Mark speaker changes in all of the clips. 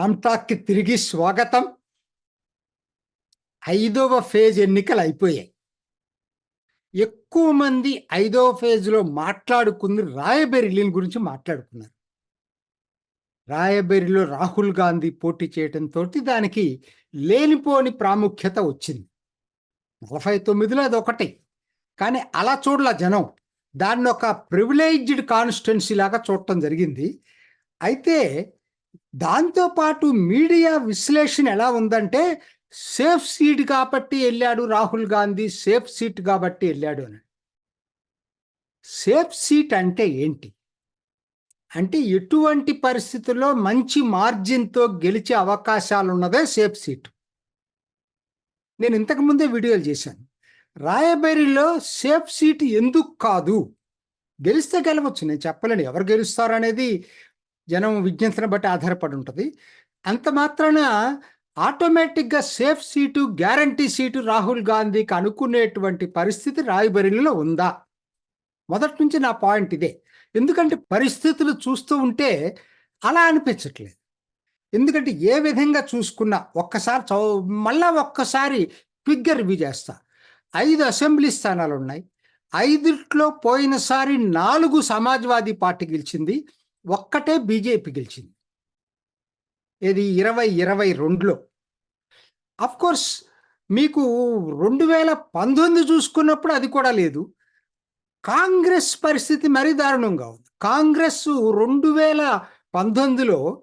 Speaker 1: రామ్టాక్కి తిరిగి స్వాగతం. ఐదవ ఫేజ్ ఎన్నికలు అయిపోయాయి ఎక్కువ మంది ఐదవ ఫేజ్లో మాట్లాడుకుంది రాయబెరిలిన్ గురించి మాట్లాడుకున్నారు. రాయబెరిలో రాహుల్ గాంధీ పోటీ చేయడంతో దానికి లేనిపోని ప్రాముఖ్యత వచ్చింది. నలభై తొమ్మిదిలో అది ఒకటి కానీ అలా చూడలా జనం. దాన్ని ఒక ప్రివిలేజ్డ్ కాన్స్టిట్యున్సీ లాగా చూడటం జరిగింది. అయితే దాంతోపాటు మీడియా విశ్లేషణ ఎలా ఉందంటే సేఫ్ సీట్ కాబట్టి వెళ్ళాడు రాహుల్ గాంధీ సేఫ్ సీట్ కాబట్టి వెళ్ళాడు అని. సేఫ్ సీట్ అంటే ఏంటి? అంటే ఎటువంటి పరిస్థితుల్లో మంచి మార్జిన్తో గెలిచే అవకాశాలు ఉన్నదే సేఫ్ సీట్. నేను ఇంతకు ముందే వీడియోలు చేశాను. రాయబేరిలో సేఫ్ సీట్ ఎందుకు కాదు? గెలిస్తే గెలవచ్చు. నేను చెప్పలేను. ఎవరు గెలుస్తారు అనేది జనం విజ్ఞతను బట్టి ఆధారపడి ఉంటుంది. అంత మాత్రాన ఆటోమేటిక్గా safe seat guarantee seat Rahul గాంధీకి అనుకునేటువంటి పరిస్థితి రాయబరిలో ఉందా? మొదటి నుంచి నా పాయింట్ ఇదే. ఎందుకంటే పరిస్థితులు చూస్తూ ఉంటే అలా అనిపించట్లేదు. ఎందుకంటే ఏ విధంగా చూసుకున్నా ఒక్కసారి చౌ మళ్ళా ఒక్కసారి క్విక్గా రివ్యూ చేస్తా. ఐదు అసెంబ్లీ స్థానాలు ఉన్నాయి ఐదుట్లో పోయినసారి నాలుగు సమాజ్వాదీ పార్టీ గెలిచింది. ఒక్కటే బీజేపీ గెలిచింది. ఇది ఇరవై ఇరవై రెండులో. కోర్స్ మీకు రెండు వేల పంతొమ్మిది చూసుకున్నప్పుడు అది కూడా లేదు. కాంగ్రెస్ పరిస్థితి మరీ దారుణంగా ఉంది. కాంగ్రెస్ రెండు వేల పంతొమ్మిదిలో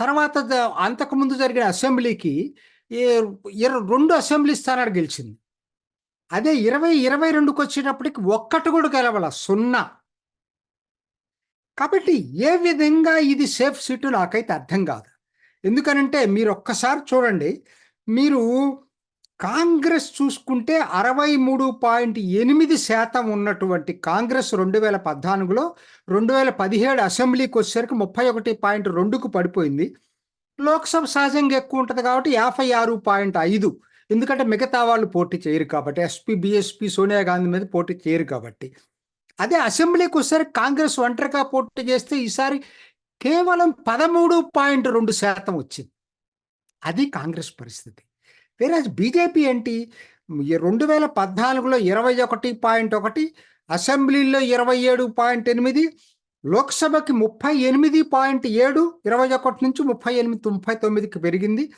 Speaker 1: తర్వాత అంతకుముందు జరిగిన అసెంబ్లీకి రెండు అసెంబ్లీ స్థానాలు గెలిచింది. అదే ఇరవై ఇరవై రెండుకి వచ్చేటప్పటికి ఒక్కటి కూడా గెలవాల. సున్నా. కాబట్టి ఏ విధంగా ఇది సేఫ్ సీటు నాకైతే అర్థం కాదు. ఎందుకనంటే మీరు ఒక్కసారి చూడండి మీరు కాంగ్రెస్ చూసుకుంటే అరవై మూడు పాయింట్ ఎనిమిది శాతం ఉన్నటువంటి కాంగ్రెస్ రెండు వేల పద్నాలుగులో రెండు వేల పదిహేడు అసెంబ్లీకి వచ్చేసరికి ముప్పై ఒకటి పాయింట్ రెండుకు పడిపోయింది. లోక్సభ సహజంగా ఎక్కువ ఉంటుంది కాబట్టి యాభై ఆరు పాయింట్ ఐదు. ఎందుకంటే మిగతా వాళ్ళు పోటీ చేయరు కాబట్టి ఎస్పీ బీఎస్పీ సోనియా గాంధీ మీద పోటీ చేయరు కాబట్టి. అదే అసెంబ్లీకి ఒకసారి కాంగ్రెస్ ఒంటరిగా పోటీ చేస్తే ఈసారి కేవలం పదమూడు పాయింట్ రెండు శాతం వచ్చింది. అది కాంగ్రెస్ పరిస్థితి. వేరే బీజేపీ ఏంటి? రెండు వేల పద్నాలుగులో ఇరవై ఒకటి పాయింట్ ఒకటి అసెంబ్లీలో ఇరవై ఏడు పాయింట్ ఎనిమిది లోక్సభకి ముప్పై ఎనిమిది పాయింట్ ఏడు ఇరవై ఒకటి నుంచి ముప్పై ఎనిమిది ముప్పై తొమ్మిదికి పెరిగింది.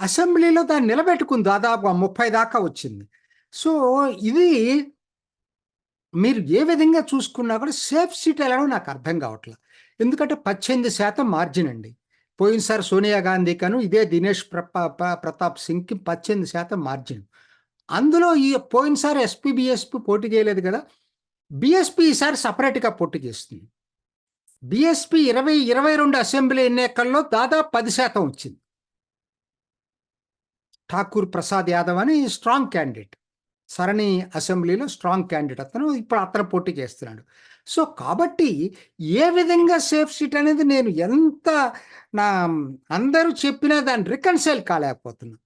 Speaker 1: అసెంబ్లీలో దాన్ని నిలబెట్టుకుంది దాదాపు ముప్పై దాకా వచ్చింది. సో ఇది మీరు ఏ విధంగా చూసుకున్నా కూడా సేఫ్ సీట్ ఎలాగో నాకు అర్థం కావట్లేదు ఎందుకంటే పద్దెనిమిది శాతం మార్జిన్ అండి. పోయినసారి సోనియా గాంధీ కను ఇదే దినేష్ ప్రపా ప్రతాప్ సింగ్కి పద్దెనిమిది శాతం మార్జిన్. అందులో ఈ పోయినసారి ఎస్పీ బీఎస్పీ పోటీ చేయలేదు కదా. బీఎస్పీ ఈసారి సపరేట్గా పోటీ చేస్తుంది. బీఎస్పీ ఇరవై ఇరవై రెండు అసెంబ్లీ ఎన్నికల్లో దాదాపు పది శాతం వచ్చింది. ఠాకూర్ ప్రసాద్ యాదవ్ అని స్ట్రాంగ్ క్యాండిడేట్. సరణి అసెంబ్లీలో స్ట్రాంగ్ క్యాండిడేట్ అతను ఇప్పుడు అతను పోటీ చేస్తున్నాడు. సో కాబట్టి ఏ విధంగా సేఫ్ సీట్ అనేది నేను ఎంత నా అందరూ చెప్పినా దాన్ని రికన్సైల్ కాలేకపోతున్నా.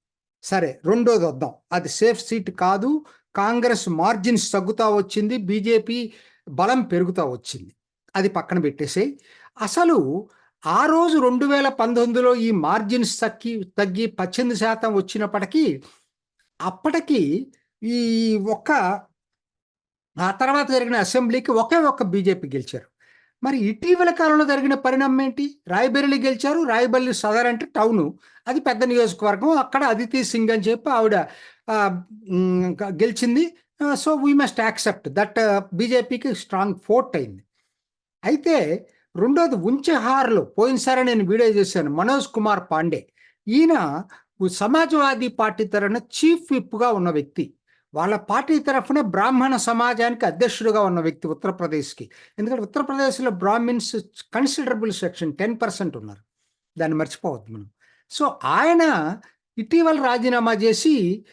Speaker 1: సరే రెండోది వద్దాం. అది సేఫ్ సీట్ కాదు. కాంగ్రెస్ మార్జిన్స్ తగ్గుతా వచ్చింది. బీజేపీ బలం పెరుగుతూ వచ్చింది. అది పక్కన పెట్టేసే అసలు ఆ రోజు రెండు వేల పంతొమ్మిదిలో ఈ మార్జిన్స్ తగ్గి తగ్గి పద్దెనిమిది శాతం వచ్చినప్పటికీ అప్పటికి ఈ ఒక్క ఆ తర్వాత జరిగిన అసెంబ్లీకి ఒకే ఒక్క బీజేపీ గెలిచారు. మరి ఇటీవల కాలంలో జరిగిన పరిణామం ఏంటి? రాయబరేలి గెలిచారు రాయబరేలి సదర్ అంటే టౌను. అది పెద్ద నియోజకవర్గం. అక్కడ అదితి సింగ్ అని చెప్పి ఆవిడ గెలిచింది. So we must accept that బీజేపీకి స్ట్రాంగ్ ఫోర్ట్ అయింది. అయితే రెండోది ఉంచెహార్లో పోయినసారి నేను వీడియో చేశాను. మనోజ్ కుమార్ పాండే. ఈయన సమాజ్వాదీ పార్టీ తరఫున చీఫ్ విప్గా ఉన్న వ్యక్తి. వాళ్ళ పార్టీ తరఫున బ్రాహ్మణ సమాజానికి అధ్యక్షుడిగా ఉన్న వ్యక్తి ఉత్తరప్రదేశ్కి. ఎందుకంటే ఉత్తరప్రదేశ్లో Brahmins considerable section ten percent ఉన్నారు. దాన్ని మర్చిపోవద్దు మనం. సో ఆయన ఇటీవల రాజీనామా చేసి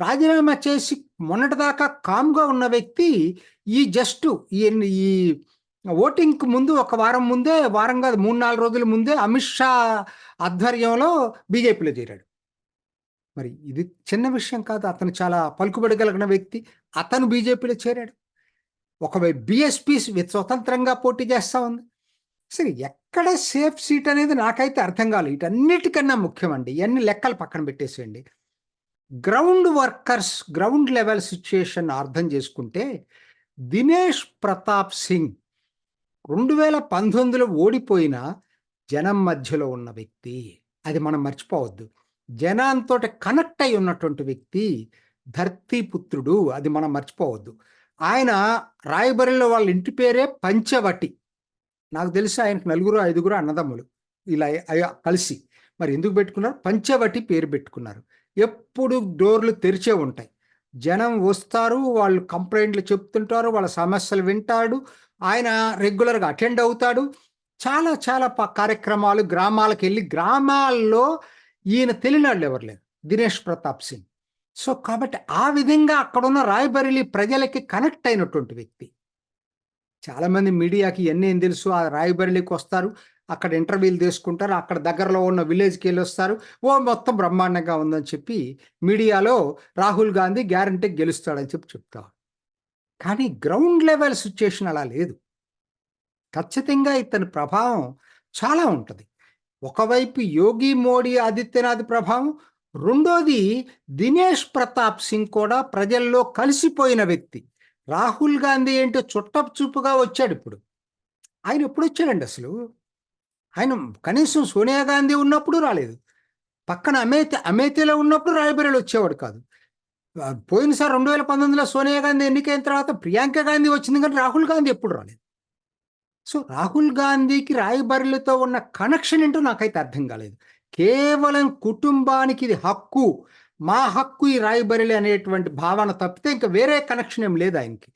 Speaker 1: రాజీనామా చేసి మొన్నటిదాకా కామ్గా ఉన్న వ్యక్తి ఈ జస్ట్ ఈ ఈ ఓటింగ్కి ముందు ఒక వారం ముందే వారం కాదు మూడు నాలుగు రోజుల ముందే అమిత్ షా ఆధ్వర్యంలో బీజేపీలో చేరాడు. మరి ఇది చిన్న విషయం కాదు. అతను చాలా పలుకుబడి కలిగిన వ్యక్తి. అతను బీజేపీలో చేరాడు. ఒకవైపు బీఎస్పీ స్వతంత్రంగా పోటీ చేస్తూ ఉంది. సరే ఎక్కడ సేఫ్ సీట్ అనేది నాకైతే అర్థం కాలేదు. వీటన్నిటికన్నా ముఖ్యమండి ఇవన్నీ లెక్కలు పక్కన పెట్టేసేయండి. Ground workers ground level situation అర్థం చేసుకుంటే దినేష్ ప్రతాప్ సింగ్ రెండు వేల పంతొమ్మిదిలో ఓడిపోయిన జనం మధ్యలో ఉన్న వ్యక్తి. అది మనం మర్చిపోవద్దు. జనాంతోటి కనెక్ట్ అయి ఉన్నటువంటి వ్యక్తి ధర్తీపుత్రుడు. అది మనం మర్చిపోవద్దు. ఆయన రాయబరిలో వాళ్ళ ఇంటి పేరే పంచవటి. నాకు తెలిసి ఆయనకు నలుగురు ఐదుగురు అన్నదమ్ములు. ఇలా కలిసి. మరి ఎందుకు పెట్టుకున్నారు? పంచవటి పేరు పెట్టుకున్నారు. ఎప్పుడు డోర్లు తెరిచే ఉంటాయి. జనం వస్తారు వాళ్ళు కంప్లైంట్లు చెప్తుంటారు వాళ్ళ సమస్యలు వింటాడు ఆయన రెగ్యులర్గా అటెండ్ అవుతాడు. చాలా చాలా ప- కార్యక్రమాలు గ్రామాలకు వెళ్ళి గ్రామాల్లో ఈయన తెలినాళ్ళు ఎవరు లేరు. దినేష్ ప్రతాప్ సింగ్. సో కాబట్టి ఆ విధంగా అక్కడున్న రాయబరేలీ ప్రజలకి కనెక్ట్ అయినటువంటి వ్యక్తి. చాలామంది మీడియాకి ఇవన్నీ ఏం తెలుసు? ఆ రాయబరేలీకి వస్తారు. అక్కడ ఇంటర్వ్యూలు తీసుకుంటారు. అక్కడ దగ్గరలో ఉన్న విలేజ్కి వెళ్ళి వస్తారు. ఓ మొత్తం బ్రహ్మాండంగా ఉందని చెప్పి మీడియాలో రాహుల్ గాంధీ గ్యారంటీ గెలుస్తాడని చెప్పి చెప్తారు కానీ గ్రౌండ్ లెవెల్ సిచ్యుయేషన్ అలా లేదు. ఖచ్చితంగా ఇతని ప్రభావం చాలా ఉంటుంది. ఒకవైపు యోగి మోడీ ఆదిత్యనాథ్ ప్రభావం రెండోది దినేష్ ప్రతాప్ సింగ్ కూడా ప్రజల్లో కలిసిపోయిన వ్యక్తి. రాహుల్ గాంధీ ఏంటో చుట్టపు చూపుగా వచ్చాడు ఇప్పుడు. ఆయన ఎప్పుడు వచ్చాడండి అసలు? ఆయన కనీసం సోనియా గాంధీ ఉన్నప్పుడు రాలేదు. పక్కన అమేతి అమేతిలో ఉన్నప్పుడు రాయబరేలు వచ్చేవాడు కాదు. పోయినసారి రెండు వేల పంతొమ్మిదిలో సోనియా గాంధీ ఎన్నికైన తర్వాత ప్రియాంక గాంధీ వచ్చింది కానీ రాహుల్ గాంధీ ఎప్పుడు రాలేదు. సో రాహుల్ గాంధీకి రాయబరిలతో ఉన్న కనెక్షన్ ఏంటో నాకైతే అర్థం కాలేదు. కేవలం కుటుంబానికి ఇది హక్కు మా హక్కు ఈ రాయబరిలి అనేటువంటి భావన తప్పితే ఇంకా వేరే కనెక్షన్ ఏం లేదు ఆయనకి.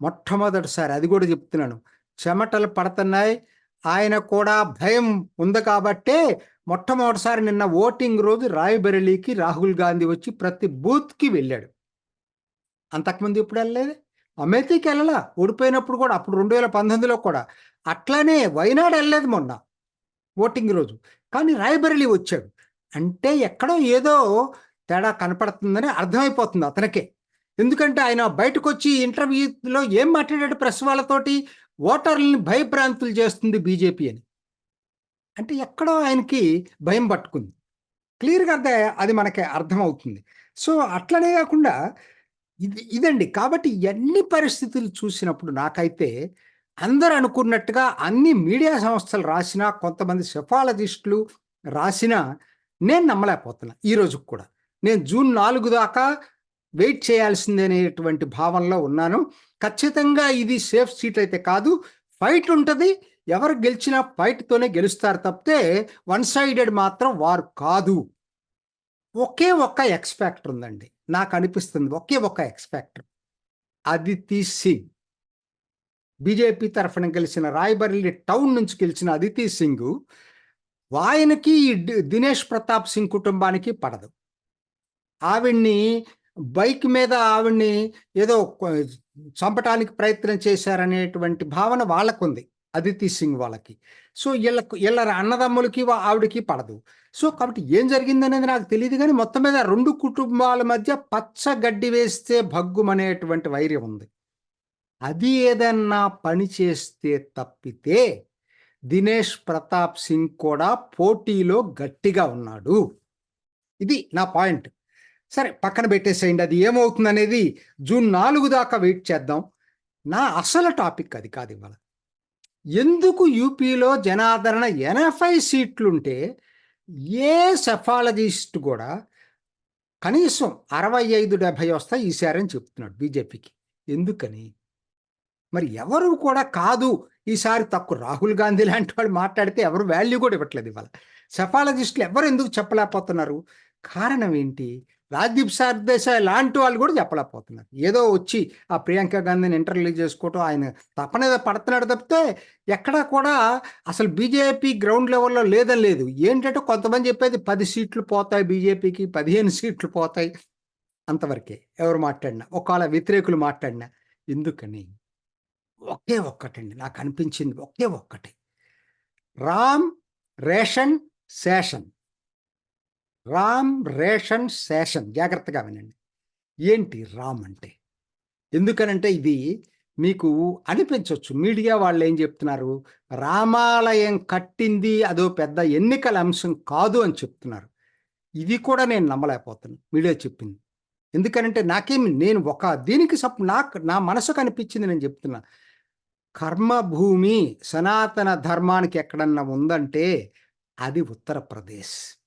Speaker 1: మొట్టమొదటిసారి అది కూడా చెప్తున్నాను. చెమటలు పడుతున్నాయి ఆయన కూడా భయం ఉంది కాబట్టే మొట్టమొదటిసారి నిన్న ఓటింగ్ రోజు రాయబరేలీకి రాహుల్ గాంధీ వచ్చి ప్రతి బూత్కి వెళ్ళాడు. అంతకుముందు ఇప్పుడు వెళ్ళలేదు? అమేథీకి వెళ్ళలా ఓడిపోయినప్పుడు కూడా అప్పుడు రెండు వేల పంతొమ్మిదిలో కూడా. అట్లానే వైనాడు వెళ్ళలేదు మొన్న ఓటింగ్ రోజు. కానీ రాయబరేలీ వచ్చాడు. అంటే ఎక్కడో ఏదో తేడా కనపడుతుందని అర్థమైపోతుంది అతనికే. ఎందుకంటే ఆయన బయటకు వచ్చి ఇంటర్వ్యూలో ఏం మాట్లాడాడు ప్రెస్ వాళ్ళతోటి? ఓటర్లని భయభ్రాంతులు చేస్తుంది బీజేపీ అని. అంటే ఎక్కడో ఆయనకి భయం పట్టుకుంది. క్లియర్గా అది మనకి అర్థమవుతుంది. సో అట్లనే కాకుండా ఇది ఇదండి. కాబట్టి ఎన్ని పరిస్థితులు చూసినప్పుడు నాకైతే అందరు అనుకున్నట్టుగా అన్ని మీడియా సంస్థలు రాసినా కొంతమంది సెఫాలజిస్టులు రాసినా నేను నమ్మలేకపోతున్నా ఈ రోజుకు కూడా. నేను జూన్ నాలుగు దాకా వెయిట్ చేయాల్సిందే అనేటువంటి భావనలో ఉన్నాను. ఖచ్చితంగా ఇది సేఫ్ సీట్ అయితే కాదు. ఫైట్ ఉంటుంది. ఎవరు గెలిచినా ఫైట్తోనే గెలుస్తారు తప్పితే వన్ సైడెడ్ మాత్రం వారు కాదు. ఒకే ఒక్క ఎక్స్పెక్టర్ ఉందండి. నాకు అనిపిస్తుంది ఒకే ఒక్క ఎక్స్పెక్టర్ అదితి సింగ్. బీజేపీ తరఫున గెలిచిన రాయ్బరేలీ టౌన్ నుంచి గెలిచిన అదితి సింగ్ ఆయనకి ఈ దినేష్ ప్రతాప్ సింగ్ కుటుంబానికి పడదు. ఆవిడ్ని బైక్ మీద ఆవిడ్ని ఏదో చంపటానికి ప్రయత్నం చేశారనేటువంటి భావన వాళ్ళకుంది అదితి సింగ్ వాళ్ళకి. సో వీళ్ళకు వీళ్ళ అన్నదమ్ములకి ఆవిడకి పడదు. సో కాబట్టి ఏం జరిగిందనేది నాకు తెలియదు కానీ మొత్తం మీద రెండు కుటుంబాల మధ్య పచ్చ గడ్డి వేస్తే భగ్గుమనేటువంటి వైర్యం ఉంది. అది ఏదన్నా పని చేస్తే తప్పితే దినేష్ ప్రతాప్ సింగ్ కూడా పోటీలో గట్టిగా ఉన్నాడు. ఇది నా పాయింట్. సరే పక్కన పెట్టేసేయండి. అది ఏమవుతుంది అనేది జూన్ నాలుగు దాకా వెయిట్ చేద్దాం. నా అసలు టాపిక్ అది కాదు ఇవాళ. ఎందుకు యూపీలో జనాదరణ ఎనభై సీట్లుంటే ఏ సెఫాలజిస్ట్ కూడా కనీసం అరవై ఐదు డెబ్భై వస్తాయి ఈసారని చెప్తున్నాడు బీజేపీకి. ఎందుకని? మరి ఎవరు కూడా కాదు ఈసారి తక్కువ రాహుల్ గాంధీ లాంటి వాళ్ళు మాట్లాడితే ఎవరు వాల్యూ కూడా ఇవ్వట్లేదు ఇవాళ. సెఫాలజిస్టులు ఎవరు ఎందుకు చెప్పలేకపోతున్నారు? కారణం ఏంటి? రాజ్దీప్ సర్దేశాయ్ లాంటి వాళ్ళు కూడా చెప్పలేకపోతున్నారు. ఏదో వచ్చి ఆ ప్రియాంక గాంధీని ఇంటర్వ్యూ చేసుకోవటం ఆయన తప్పన పడుతున్నాడు తప్పితే ఎక్కడా కూడా అసలు బీజేపీ గ్రౌండ్ లెవెల్లో లేదని లేదు. ఏంటంటే కొంతమంది చెప్పేది పది సీట్లు పోతాయి బీజేపీకి పదిహేను సీట్లు పోతాయి అంతవరకే. ఎవరు మాట్లాడినా ఒకవేళ వ్యతిరేకులు మాట్లాడినా ఎందుకని? ఒకే ఒక్కటండి. నాకు అనిపించింది ఒకే ఒక్కటి. రామ్ రేషన్ శేషన్. రామ్ రేషన్ శేషన్. జాగ్రత్తగా వినండి. ఏంటి రామ్ అంటే? ఎందుకనంటే ఇది మీకు అనిపించవచ్చు మీడియా వాళ్ళు ఏం చెప్తున్నారు? రామాలయం కట్టింది అదో పెద్ద ఎన్నికల అంశం కాదు అని చెప్తున్నారు. ఇది కూడా నేను నమ్మలేకపోతున్నాను. మీడియా చెప్పింది. ఎందుకనంటే నాకేమి నేను ఒక దీనికి సప్ నాకు నా మనసుకు అనిపించింది నేను చెప్తున్నా. కర్మభూమి సనాతన ధర్మానికి ఎక్కడన్నా ఉందంటే అది ఉత్తరప్రదేశ్.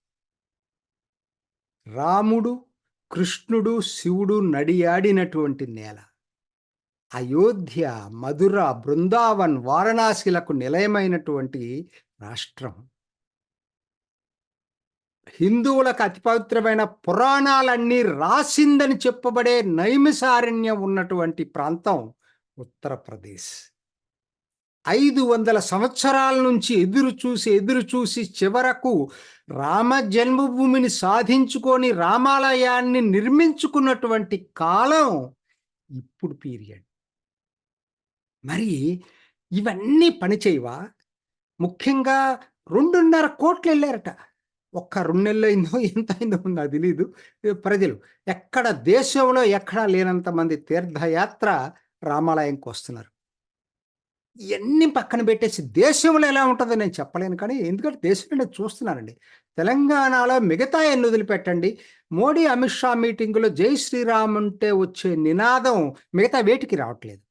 Speaker 1: రాముడు కృష్ణుడు శివుడు నడియాడినటువంటి నేల. అయోధ్య మధుర బృందావన్ వారణాసిలకు నిలయమైనటువంటి రాష్ట్రం. హిందువులకు అతి పవిత్రమైన పురాణాలన్నీ రాసిందని చెప్పబడే నైమిసారణ్యం ఉన్నటువంటి ప్రాంతం ఉత్తరప్రదేశ్. ఐదు వందల సంవత్సరాల నుంచి ఎదురు చూసి ఎదురు చూసి చివరకు రామ జన్మభూమిని సాధించుకొని రామాలయాన్ని నిర్మించుకున్నటువంటి కాలం ఇప్పుడు పీరియడ్. మరి ఇవన్నీ పనిచేయవా? ముఖ్యంగా రెండున్నర కోట్లు వెళ్ళారట. ఒక్క రెండు నెలలు అయిందో ఎంత అయిందో నాకు తెలీదు. ప్రజలు ఎక్కడ దేశంలో ఎక్కడా లేనంత మంది తీర్థయాత్ర రామాలయంకి వస్తున్నారు. ఇవన్నీ పక్కన పెట్టేసి దేశంలో ఎలా ఉంటుందో నేను చెప్పలేను కానీ ఎందుకంటే దేశంలో నేను చూస్తున్నానండి. తెలంగాణలో మిగతా ఎన్ని వదిలిపెట్టండి? మోడీ అమిత్ షా మీటింగులో జై శ్రీరామ్ అంటే వచ్చే నినాదం మిగతా వేటికి రావట్లేదు.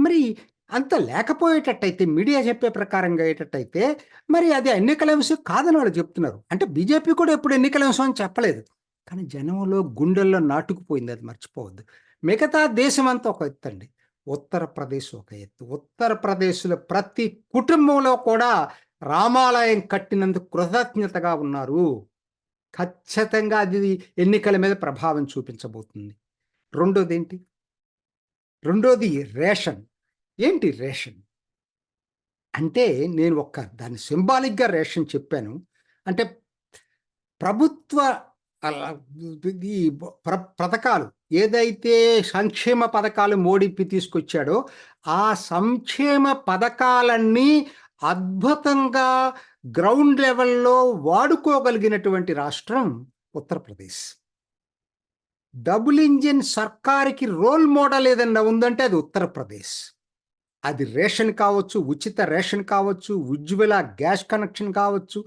Speaker 1: మరి అంత లేకపోయేటట్టయితే మీడియా చెప్పే ప్రకారంగా అయ్యేటట్టయితే మరి అది ఎన్నికల అంశం కాదని వాళ్ళు చెప్తున్నారు. అంటే బీజేపీ కూడా ఎప్పుడు ఎన్నికల అంశం అని చెప్పలేదు. కానీ జనంలో గుండెల్లో నాటుకుపోయింది అది మర్చిపోవద్దు. మిగతా దేశం అంతా ఒక ఎత్తు అండి. ఉత్తరప్రదేశ్ ఒక ఎత్తు. ఉత్తరప్రదేశ్లో ప్రతి కుటుంబంలో కూడా రామాలయం కట్టినందుకు కృతజ్ఞతగా ఉన్నారు. ఖచ్చితంగా అది ఎన్నికల మీద ప్రభావం చూపించబోతుంది. రెండోది ఏంటి రెండోది రేషన్. ఏంటి రేషన్? అంటే నేను ఒక్క దాని సింబాలిక్గా రేషన్ చెప్పాను. అంటే ప్రభుత్వ ఈ ప్ర పథకాలు ఏదైతే సంక్షేమ పథకాలు మోడీపి తీసుకొచ్చాడో ఆ సంక్షేమ పథకాలన్నీ అద్భుతంగా గ్రౌండ్ లెవెల్లో వాడుకోగలిగినటువంటి రాష్ట్రం ఉత్తరప్రదేశ్. డబుల్ ఇంజిన్ సర్కార్కి రోల్ మోడల్ ఏదన్నా ఉందంటే అది ఉత్తరప్రదేశ్. అది రేషన్ కావచ్చు ఉచిత రేషన్ కావచ్చు ఉజ్వల గ్యాస్ కనెక్షన్ కావచ్చు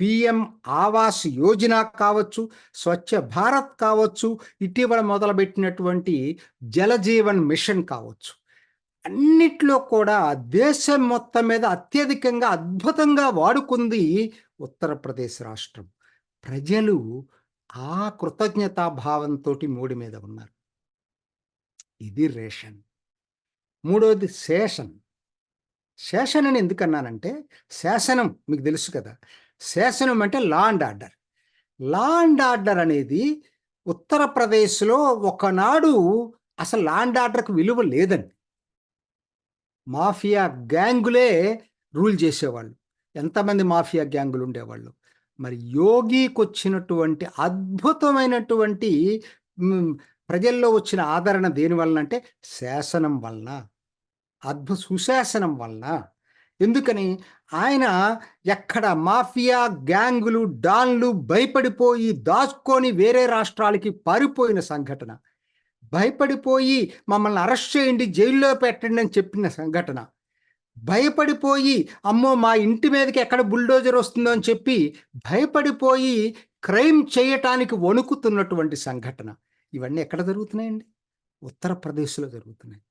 Speaker 1: పిఎం ఆవాస్ యోజన కావచ్చు స్వచ్ఛ భారత్ కావచ్చు ఇటీవల మొదలుపెట్టినటువంటి జలజీవన్ మిషన్ కావచ్చు. అన్నిట్లో కూడా దేశం మొత్తం మీద అత్యధికంగా అద్భుతంగా వాడుకుంది ఉత్తరప్రదేశ్ రాష్ట్రం. ప్రజలు ఆ కృతజ్ఞతాభావంతో మూడి మీద ఉన్నారు. ఇది రేషన్. మూడవది శేషన్. శేషన్ అని ఎందుకన్నానంటే శాసనం మీకు తెలుసు కదా. శాసనం అంటే law and order. Law and order అనేది ఉత్తరప్రదేశ్లో ఒకనాడు అసలు లా అండ్ ఆర్డర్కి విలువ లేదండి. మాఫియా గ్యాంగులే రూల్ చేసేవాళ్ళు. ఎంతమంది మాఫియా గ్యాంగులు ఉండేవాళ్ళు? మరి యోగికి వచ్చినటువంటి అద్భుతమైనటువంటి ప్రజల్లో వచ్చిన ఆదరణ దేని వలన అంటే శాసనం వలన అద్భుత సుశాసనం వలన. ఎందుకని ఆయన ఎక్కడ మాఫియా గ్యాంగులు డాన్లు భయపడిపోయి దాచుకొని వేరే రాష్ట్రాలకి పారిపోయిన సంఘటన. భయపడిపోయి మమ్మల్ని అరెస్ట్ చేయండి జైల్లో పెట్టండి అని చెప్పిన సంఘటన. భయపడిపోయి అమ్మో మా ఇంటి మీదకి ఎక్కడ బుల్డోజర్ వస్తుందో అని చెప్పి భయపడిపోయి క్రైమ్ చేయటానికి వణుకుతున్నటువంటి సంఘటన. ఇవన్నీ ఎక్కడ జరుగుతున్నాయండి? ఉత్తరప్రదేశ్లో జరుగుతున్నాయి.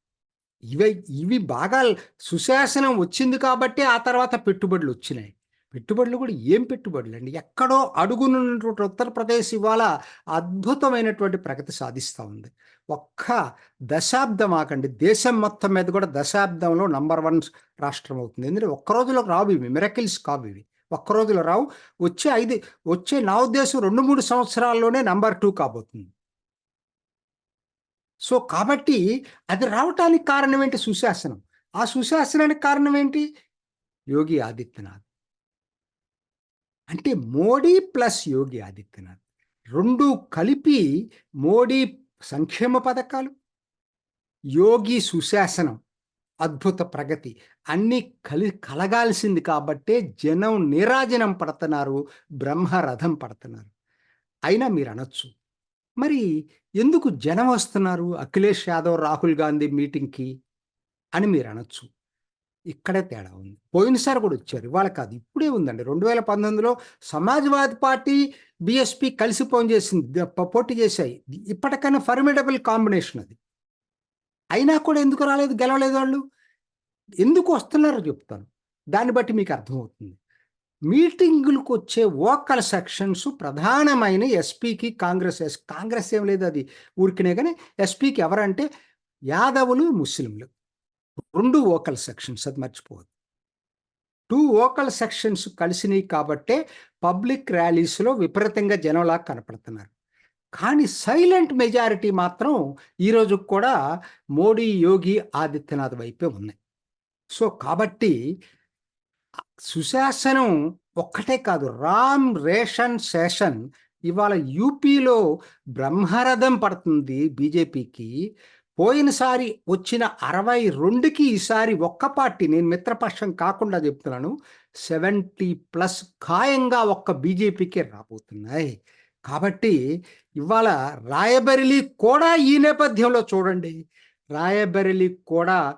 Speaker 1: ఇవి ఇవి బాగా సుశాసనం వచ్చింది కాబట్టి ఆ తర్వాత పెట్టుబడులు వచ్చినాయి. పెట్టుబడులు కూడా ఏం పెట్టుబడులు అండి ఎక్కడో అడుగునున్నటువంటి ఉత్తరప్రదేశ్ ఇవాళ అద్భుతమైనటువంటి ప్రగతి సాధిస్తూ ఉంది. ఒక్క దశాబ్దం ఆకండి దేశం మొత్తం మీద కూడా దశాబ్దంలో నంబర్ వన్ రాష్ట్రం అవుతుంది. ఎందుకంటే ఒక్క రోజులో రావు ఇవి. మిరకిల్స్ కావు ఇవి. ఒక్క రోజులో రావు. వచ్చే ఐదు వచ్చే నా ఉద్దేశం రెండు మూడు సంవత్సరాల్లోనే నంబర్ టూ కాబోతుంది. సో కాబట్టి అది రావటానికి కారణం ఏంటి సుశాసనం? ఆ సుశాసనానికి కారణం ఏంటి? యోగి ఆదిత్యనాథ్. అంటే మోడీ ప్లస్ యోగి ఆదిత్యనాథ్. రెండు కలిపి మోడీ సంక్షేమ పథకాలు యోగి సుశాసనం అద్భుత ప్రగతి అన్నీ కలి కలగాల్సింది కాబట్టే జనం నీరాజనం పడుతున్నారు బ్రహ్మరథం పడుతున్నారు. అయినా మీరు అనొచ్చు మరి ఎందుకు జనం వస్తున్నారు? అఖిలేష్ యాదవ్ రాహుల్ గాంధీ మీటింగ్కి అని మీరు అనొచ్చు. ఇక్కడే తేడా ఉంది. పోయినసారి కూడా వచ్చారు. ఇవాళ కాదు ఇప్పుడే ఉందండి. రెండు వేల పంతొమ్మిదిలో సమాజ్వాదీ పార్టీ బిఎస్పి కలిసి ఫోన్ చేసింది. పోటీ చేశాయి. ఇప్పటికైనా ఫర్మిడబుల్ కాంబినేషన్ అది. అయినా కూడా ఎందుకు రాలేదు? గెలవలేదు వాళ్ళు? ఎందుకు వస్తున్నారో చెప్తాను. దాన్ని బట్టి మీకు అర్థమవుతుంది. మీటింగులకు వచ్చే ఓకల్ సెక్షన్స్ ప్రధానమైన ఎస్పీకి కాంగ్రెస్ కాంగ్రెస్ ఏం లేదు అది ఊరికినే కానీ ఎస్పీకి ఎవరంటే యాదవులు ముస్లింలు. రెండు ఓకల్ సెక్షన్స్ అది మర్చిపోవద్దు. టూ ఓకల్ సెక్షన్స్ కలిసినాయి కాబట్టే పబ్లిక్ ర్యాలీస్లో విపరీతంగా జనంలా కనపడుతున్నారు. కానీ సైలెంట్ మెజారిటీ మాత్రం ఈరోజు కూడా మోడీ యోగి ఆదిత్యనాథ్ వైపే ఉన్నాయి. సో కాబట్టి సుశాసనం ఒక్కటే కాదు రామ్ రేషన్ శేషన్ ఇవాళ యూపీలో బ్రహ్మరథం పడుతుంది బీజేపీకి. పోయినసారి వచ్చిన అరవై రెండుకి ఈసారి ఒక్క పార్టీ నేను మిత్రపక్షం కాకుండా చెప్తున్నాను సెవెంటీ ప్లస్ ఖాయంగా ఒక్క బీజేపీకే రాబోతున్నాయి. కాబట్టి ఇవాళ రాయబరిలీ కూడా ఈ నేపథ్యంలో చూడండి. రాయబరిలీ కూడా